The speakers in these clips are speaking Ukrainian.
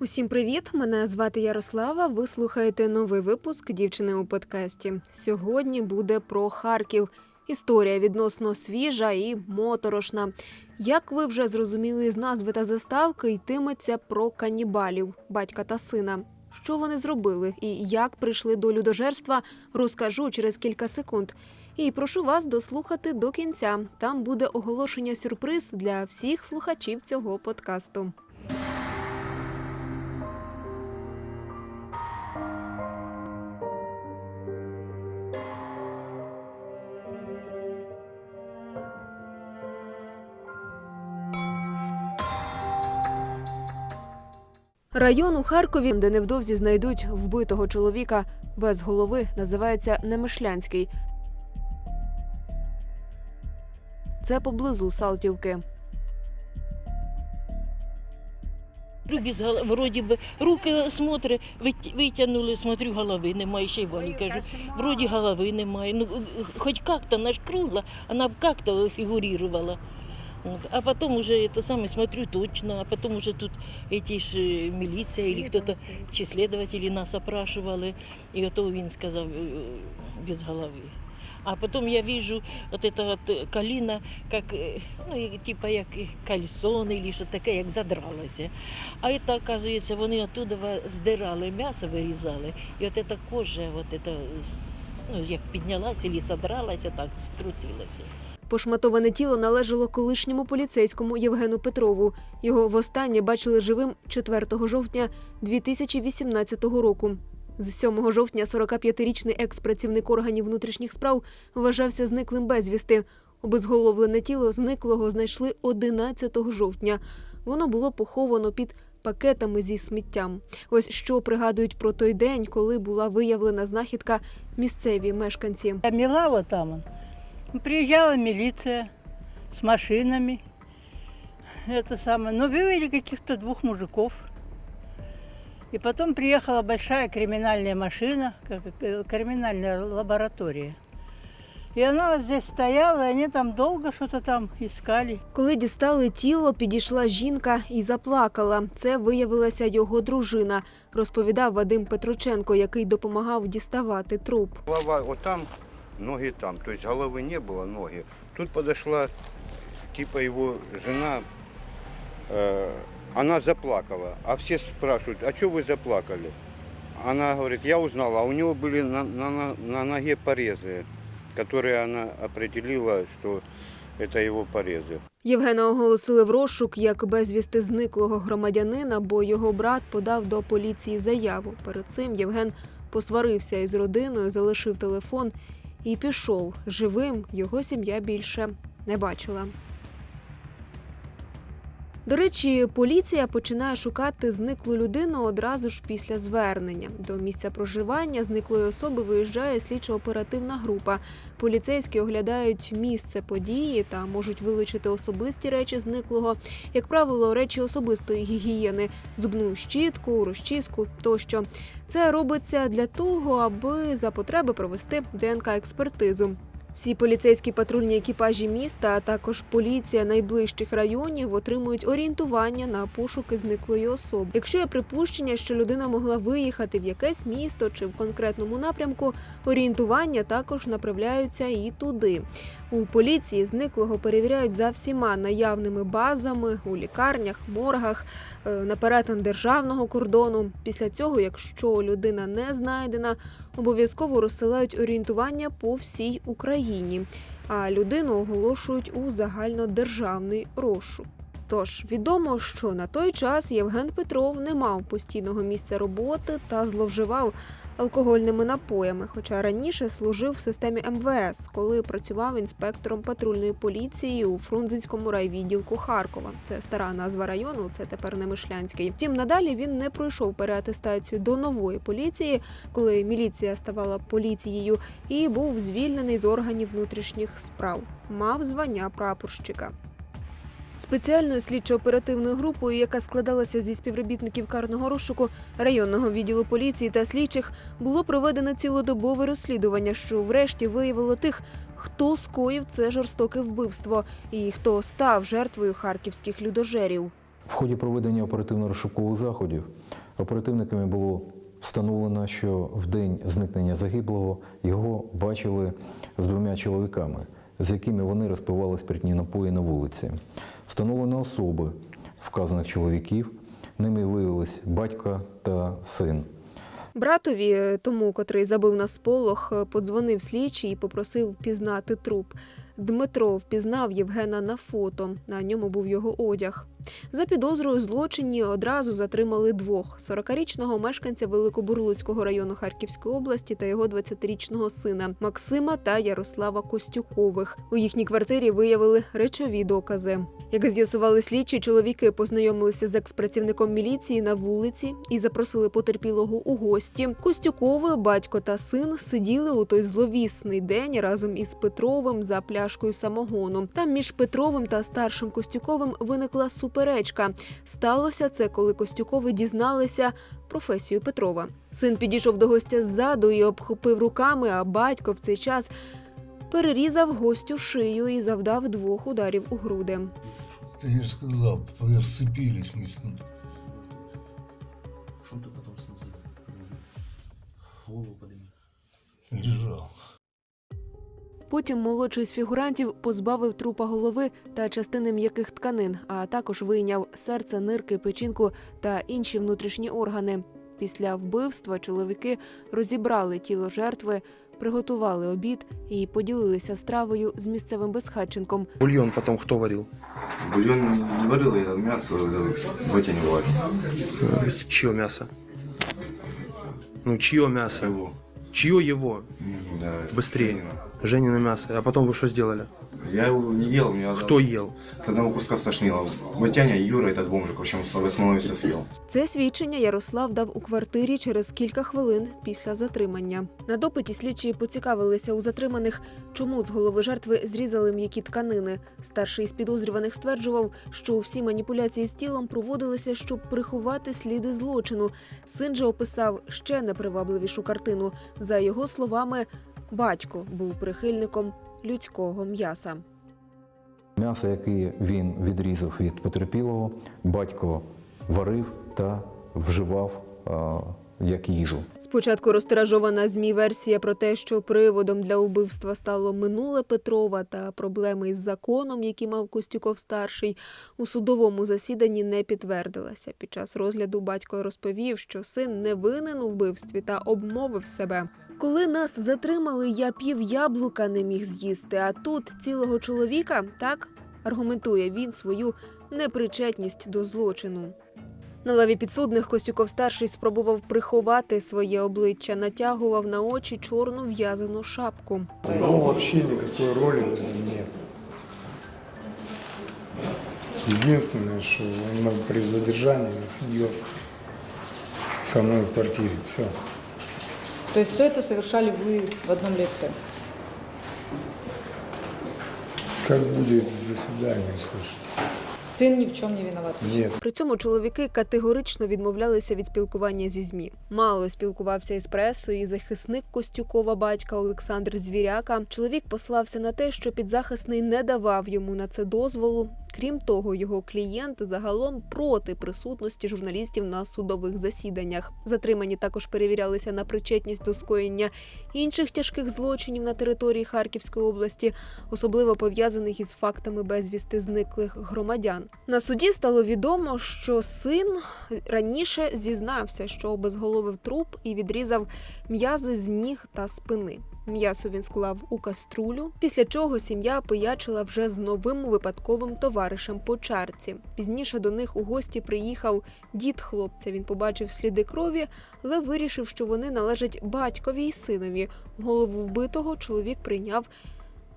Усім привіт! Мене звати Ярослава. Ви слухаєте новий випуск дівчини у подкасті. Сьогодні буде про Харків. Історія відносно свіжа і моторошна. Як ви вже зрозуміли з назви та заставки, йтиметься про канібалів, батька та сина. Що вони зробили і як прийшли до людожерства, розкажу через кілька секунд. І прошу вас дослухати до кінця. Там буде оголошення сюрприз для всіх слухачів цього подкасту. Район у Харкові, де невдовзі знайдуть вбитого чоловіка без голови, називається Немишлянський. Це поблизу Салтівки. Смотрю, без голови, вроді би, руки смотрю, вит- витягнули, смотрю, голови немає, ще й Валі кажу, вроді голови немає. Ну, хоч як-то, она ж кругла, она б как-то фигурировала. Вот. А потом уже это самое, смотрю точно, а потом уже тут эти ж э, милиция или кто-то, чи следователи нас опрашивали, и ото він сказав э, без голови. А потом я вижу вот это вот э, калина, как, э, ну, и типа як э, кальсон или що таке, як задралося. А це, оказується, вони оттуда ва- здирали м'ясо, вирізали, і от ця кожа, от це, с- ну, як піднялася або задралася, так скрутилася. Пошматоване тіло належало колишньому поліцейському Євгену Петрову. Його востаннє бачили живим 4 жовтня 2018 року. З 7 жовтня 45-річний екс-працівник органів внутрішніх справ вважався зниклим безвісти. Обезголовлене тіло зниклого знайшли 11 жовтня. Воно було поховано під пакетами зі сміттям. Ось що пригадують про той день, коли була виявлена знахідка місцеві мешканці. Я вот там. он. Приезжала милиция с машинами. Это самое. Но вывели каких-то двух мужиков. И потом приехала большая криминальная машина, как э, криминальная лаборатория. И она вот здесь стояла, и они там долго что-то там искали. Коли дістали тіло, підійшла жінка і заплакала. Це виявилася його дружина, розповідав Вадим Петрученко, який допомагав діставати труп. Голова вот там, ноги там. То есть головы не было, ноги. Тут подошла типа его жена, э, она заплакала. А все спрашивают, а что вы заплакали? Она говорит, я узнала, а у него были на, на, на- на ноге порезы, которые она определила, что это его порезы. Євгена оголосили в розшук як безвісти зниклого громадянина, бо його брат подав до поліції заяву. Перед цим Євген посварився із родиною, залишив телефон і пішов. Живим його сім'я більше не бачила. До речі, поліція починає шукати зниклу людину одразу ж після звернення. До місця проживання зниклої особи виїжджає слідчо-оперативна група. Поліцейські оглядають місце події та можуть вилучити особисті речі зниклого, як правило, речі особистої гігієни, зубну щітку, розчіску тощо. Це робиться для того, аби за потреби провести ДНК-експертизу. Всі поліцейські патрульні екіпажі міста, а також поліція найближчих районів отримують орієнтування на пошуки зниклої особи. Якщо є припущення, що людина могла виїхати в якесь місто чи в конкретному напрямку, орієнтування також направляються і туди. У поліції зниклого перевіряють за всіма наявними базами у лікарнях, моргах, е, на перетин державного кордону. Після цього, якщо людина не знайдена, обов'язково розсилають орієнтування по всій Україні, а людину оголошують у загальнодержавний розшук. Тож відомо, що на той час Євген Петров не мав постійного місця роботи та зловживав алкогольними напоями, хоча раніше служив в системі МВС, коли працював інспектором патрульної поліції у Фрунзенському райвідділку Харкова. Це стара назва району, це тепер Немишлянський. Втім, надалі він не пройшов переатестацію до нової поліції, коли міліція ставала поліцією, і був звільнений з органів внутрішніх справ. Мав звання прапорщика. Спеціальною слідчо-оперативною групою, яка складалася зі співробітників карного розшуку районного відділу поліції та слідчих, було проведено цілодобове розслідування, що врешті виявило тих, хто скоїв це жорстоке вбивство і хто став жертвою харківських людожерів. В ході проведення оперативно-розшукових заходів оперативниками було встановлено, що в день зникнення загиблого його бачили з двома чоловіками, з якими вони розпивали спиртні напої на вулиці. Встановлено особи вказаних чоловіків. Ними виявились батько та син. Братові, е, тому, котрий забив на сполох, е, подзвонив слідчий і попросив впізнати труп. Дмитро впізнав Євгена на фото. На ньому був його одяг. За підозрою злочині одразу затримали двох: 40-річного мешканця Великобурлуцького району Харківської області та його 20-річного сина Максима та Ярослава Костюкових. У їхній квартирі виявили речові докази. Як з'ясували слідчі, чоловіки познайомилися з експрацівником міліції на вулиці і запросили потерпілого у гості. Костюкови, батько та син сиділи у той зловісний день разом із Петровим за пляшкою самогону. Там між Петровим та старшим Костюковим виникла суперечка. Сталося це, коли Костюкови дізналися професію Петрова. Син підійшов до гостя ззаду і обхопив руками, а батько в цей час перерізав гостю шию і завдав двох ударів у груди. Ты же сказал, сцепились мы с ним. Потім молодший з фігурантів позбавив трупа голови та частини м'яких тканин, а також вийняв серце, нирки, печінку та інші внутрішні органи. Після вбивства чоловіки розібрали тіло жертви, приготували обід і поділилися стравою з місцевим безхатченком. Бульон потом кто варил? Бульон не варил, я мясо вытягивал. Э, Чье мясо? Ну, чье мясо? Чье его? Да, Быстрее. Женина. Женино мясо. А потом вы что сделали? Я его не ел, меня Кто ел? С одного куска стошнило. Батяня, Юра, этот бомжик, в общем, в основном все съел. Це свідчення Ярослав дав у квартирі через кілька хвилин після затримання. На допиті слідчі поцікавилися у затриманих, чому з голови жертви зрізали м'які тканини. Старший із підозрюваних стверджував, що всі маніпуляції з тілом проводилися, щоб приховати сліди злочину. Син же описав ще непривабливішу картину. За його словами, батько був прихильником людського м'яса. М'ясо, яке він відрізав від потерпілого, батько варив та вживав як їжу. Спочатку розтиражована змі версія про те, що приводом для убивства стало минуле Петрова та проблеми із законом, які мав Костюков старший, у судовому засіданні не підтвердилася. Під час розгляду батько розповів, що син не винен у вбивстві та обмовив себе. Коли нас затримали, я пів яблука не міг з'їсти, а тут цілого чоловіка так аргументує він свою непричетність до злочину. На лаві підсудних Костюков старший спробував приховати своє обличчя, натягував на очі чорну в'язану шапку. Ну, вообще никакой роли в этом нет. Единственное, что он при задержании идет со мной в квартире. Все. То есть все это совершали вы в одном лице? Как будет заседание слышать? Сын ні в чому не виноват. Ні. При цьому чоловіки категорично відмовлялися від спілкування зі змі. Мало спілкувався із пресою і захисник Костюкова батька Олександр Звіряка. Чоловік послався на те, що підзахисний не давав йому на це дозволу. Крім того, його клієнт загалом проти присутності журналістів на судових засіданнях. Затримані також перевірялися на причетність до скоєння інших тяжких злочинів на території Харківської області, особливо пов'язаних із фактами безвісти зниклих громадян. На суді стало відомо, що син раніше зізнався, що обезголовив труп і відрізав м'язи з ніг та спини. М'ясо він склав у каструлю, після чого сім'я пиячила вже з новим випадковим товаришем по чарці. Пізніше до них у гості приїхав дід хлопця. Він побачив сліди крові, але вирішив, що вони належать батькові й синові. Голову вбитого чоловік прийняв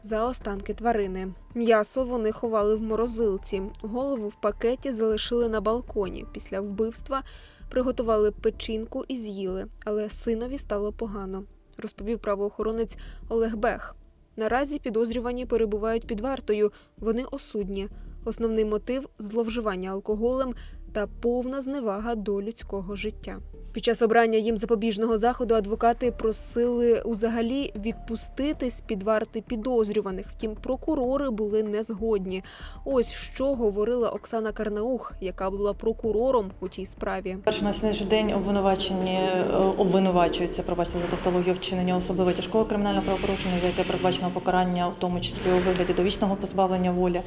за останки тварини. М'ясо вони ховали в морозилці. Голову в пакеті залишили на балконі. Після вбивства приготували печінку і з'їли, але синові стало погано, розповів правоохоронець Олег Бех. Наразі підозрювані перебувають під вартою. Вони осудні. Основний мотив зловживання алкоголем та повна зневага до людського життя. Під час обрання їм запобіжного заходу адвокати просили узагалі відпустити з під варти підозрюваних. Втім, прокурори були не згодні. Ось що говорила Оксана Карнаух, яка була прокурором у тій справі. Перш на сьогоднішній день обвинувачені е, обвинувачуються, пробачте за тавтологію, вчинення особливо тяжкого кримінального правопорушення, за яке передбачено покарання, в тому числі у вигляді довічного позбавлення волі. Е,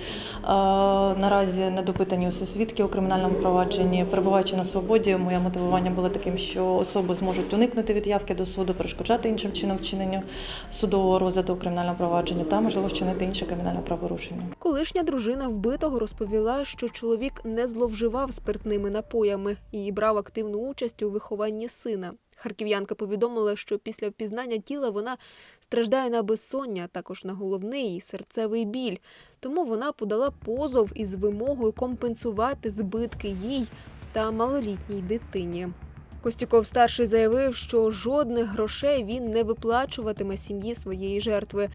Наразі не допитані усі свідки у кримінальному провадженні. Перебуваючи на свободі, моє мотивування було таким, що особи зможуть уникнути від явки до суду, перешкоджати іншим чином вчиненню судового розгляду кримінального провадження та можливо вчинити інше кримінальне правопорушення. Колишня дружина вбитого розповіла, що чоловік не зловживав спиртними напоями і брав активну участь у вихованні сина. Харків'янка повідомила, що після впізнання тіла вона страждає на безсоння, а також на головний і серцевий біль. Тому вона подала позов із вимогою компенсувати збитки їй та малолітній дитині. Костюков старший заявив, що жодних грошей він не виплачуватиме сім'ї своєї жертви.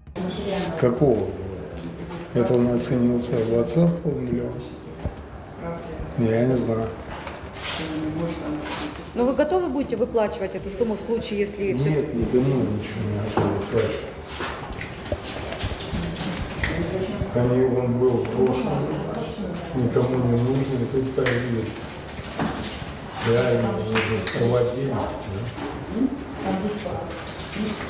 С какого? вот? Это он оценил своего отца в? Я не знаю. Но вы готовы будете выплачивать эту сумму в случае, если... всё- Нет, никому ничего не готовы плачу. Они, он был в прошлом, никому не нужен, и тут появились. Реально нужно скрывать деньги. да?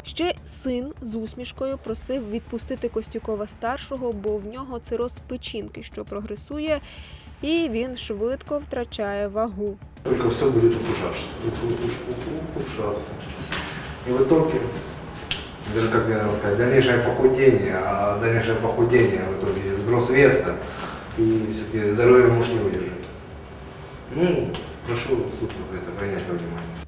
Ще син з усмішкою просив відпустити Костюкова старшого, бо в нього цироз печінки, що прогресує, і він швидко втрачає вагу. Только все будет ухудшаться. ухудшаться. И в итоге, даже как мне надо сказать, дальнейшее похудение, а дальнейшее похудение в итоге сброс веса, и все-таки здоровье муж не выдержит. Прошу суд во внимание.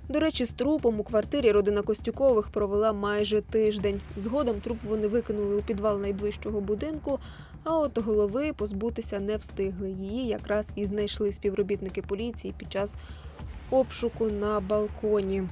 До речі, з трупом у квартирі родина Костюкових провела майже тиждень. Згодом труп вони викинули у підвал найближчого будинку, а от голови позбутися не встигли. Її якраз і знайшли співробітники поліції під час обшуку на балконі.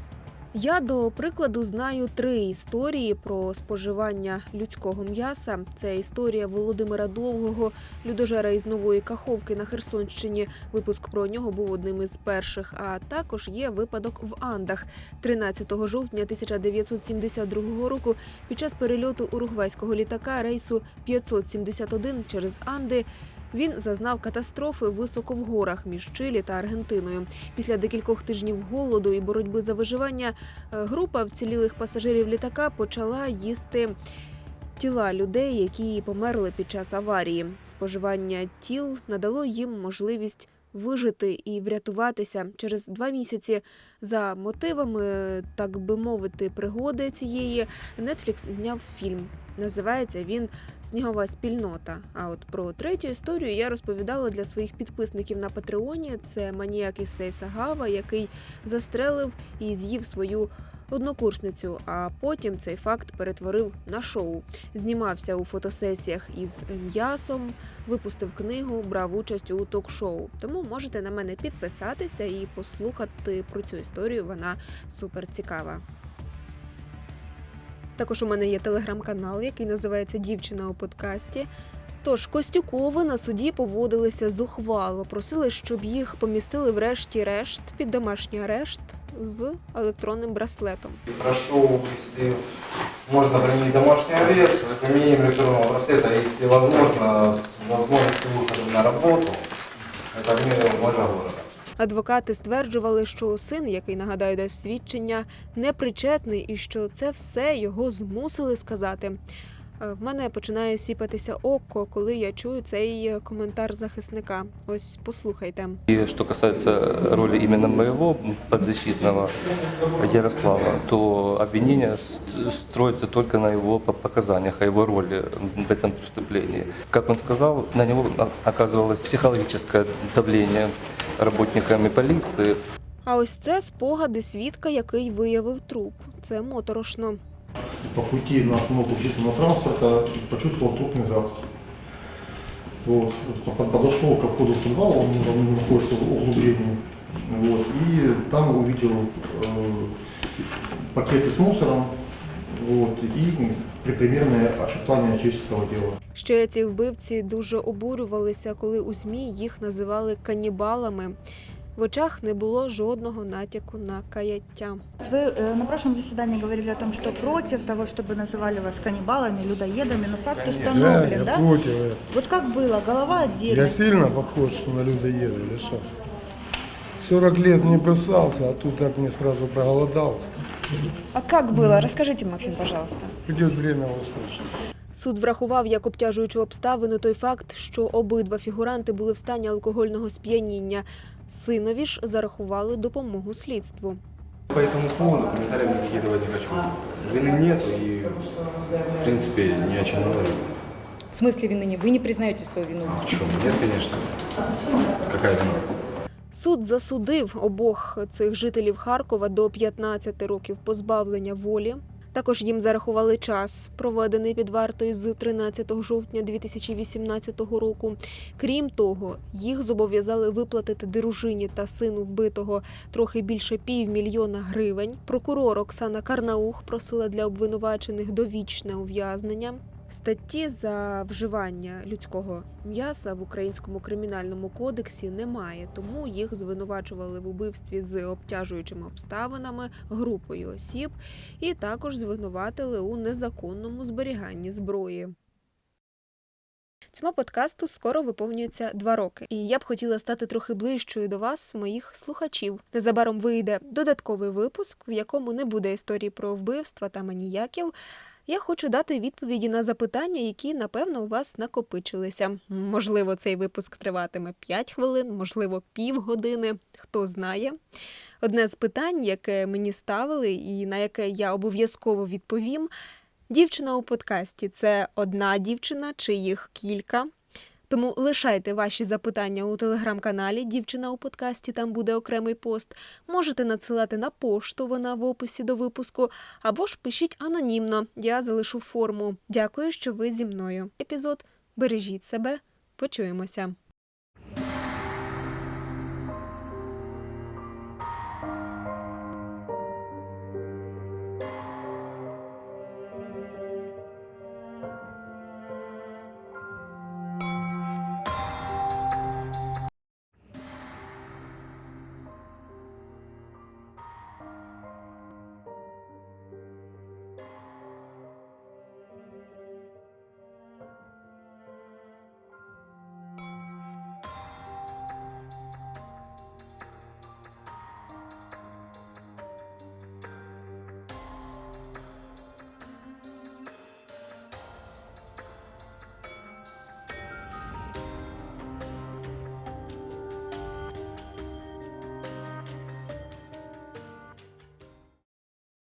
Я до прикладу знаю три історії про споживання людського м'яса. Це історія Володимира Довгого, людожера із нової Каховки на Херсонщині. Випуск про нього був одним із перших. А також є випадок в Андах 13 жовтня 1972 року. Під час перельоту уругвайського літака рейсу 571 через Анди. Він зазнав катастрофи високо в горах між Чилі та Аргентиною. Після декількох тижнів голоду і боротьби за виживання е, група вцілілих пасажирів літака почала їсти тіла людей, які померли під час аварії. Споживання тіл надало їм можливість вижити і врятуватися через два місяці. За мотивами, так би мовити, пригоди цієї Netflix зняв фільм. Називається він Снігова спільнота. А от про третю історію я розповідала для своїх підписників на Патреоні. Це маніяк із Сейсагава, який застрелив і з'їв свою однокурсницю. А потім цей факт перетворив на шоу. Знімався у фотосесіях із м'ясом, випустив книгу, брав участь у ток-шоу. Тому можете на мене підписатися і послухати про цю історію. Вона супер цікава. Також у мене є телеграм-канал, який називається Дівчина у подкасті. Тож Костюкови на суді поводилися зухвало, просили, щоб їх помістили врешті-решт під домашній арешт з електронним браслетом. Прошу, если можно применить домашний арест, с применением электронного браслета, если возможно, с возможностью выхода на работу, это в меру межа города. Адвокати стверджували, що син, який нагадаю, дав свідчення, непричетний і що це все його змусили сказати. Е, В мене починає сіпатися око, коли я чую цей е, коментар захисника. Ось послухайте. И что касается роли именно моего подзащитного Ярослава, то обвинение ст- строится только на его по- показаниях, о его роли в этом преступлении. Как он сказал, на него на- оказывалось психологическое давление работниками полиции. А ось це спогади свідка, який виявив труп. Це моторошно. По пути на остановку общественного транспорта почувствовал трупный запах. Вот. По- Подошел к входу в подвал, он он находится в углублении. Вот. И там увидел э, пакеты с мусором вот, и примерное очертание человеческого тела. Ще ці вбивці дуже обурювалися, коли у ЗМІ їх називали канібалами. В очах не було жодного натяку на каяття. Вы э, на прошлом заседании говорили о том, что против того, чтобы называли вас каннибалами, людоедами, но факт установлен, да? против этого. Вот как было, голова отдельно. Я сильно похож на людоеда или что? 40 лет не писался, а тут так мне сразу проголодался. А как было? Расскажите, Максим, пожалуйста. Придет время услышать. Суд врахував як обтяжуючу обставину той факт, що обидва фігуранти були в стані алкогольного сп'яніння. Синові ж зарахували допомогу слідству. По этому поводу комментариев никакие давать не хочу. Вины нет и, в принципе, ни о чем говорить. В смысле вины не? Вы не признаете свою вину? В чем? Нет, конечно. Какая вина? Суд засудив обох цих жителів Харкова до 15 років позбавлення волі. також їм зарахували час, проведений під вартою з 13 жовтня 2018 року. Крім того, їх зобов'язали виплатити дружині та сину вбитого трохи більше півмільйона гривень. Прокурор Оксана Карнаух просила для обвинувачених довічне ув'язнення. Статті за вживання людського м'яса в українському кримінальному кодексі немає, тому їх звинувачували в убивстві з обтяжуючими обставинами групою осіб і також звинуватили у незаконному зберіганні зброї. Цьому подкасту скоро виповнюється два роки, і я б хотіла стати трохи ближчою до вас, моїх слухачів. Незабаром вийде додатковий випуск, в якому не буде історії про вбивства та маніяків. Я хочу дати відповіді на запитання, які напевно у вас накопичилися. Можливо, цей випуск триватиме 5 хвилин, можливо, півгодини, хто знає. Одне з питань, яке мені ставили, і на яке я обов'язково відповім. Дівчина у подкасті це одна дівчина чи їх кілька. Тому лишайте ваші запитання у телеграм-каналі Дівчина у подкасті, там буде окремий пост. Можете надсилати на пошту, вона в описі до випуску, або ж пишіть анонімно, я залишу форму. Дякую, що ви зі мною. Епізод Бережіть себе, почуємося.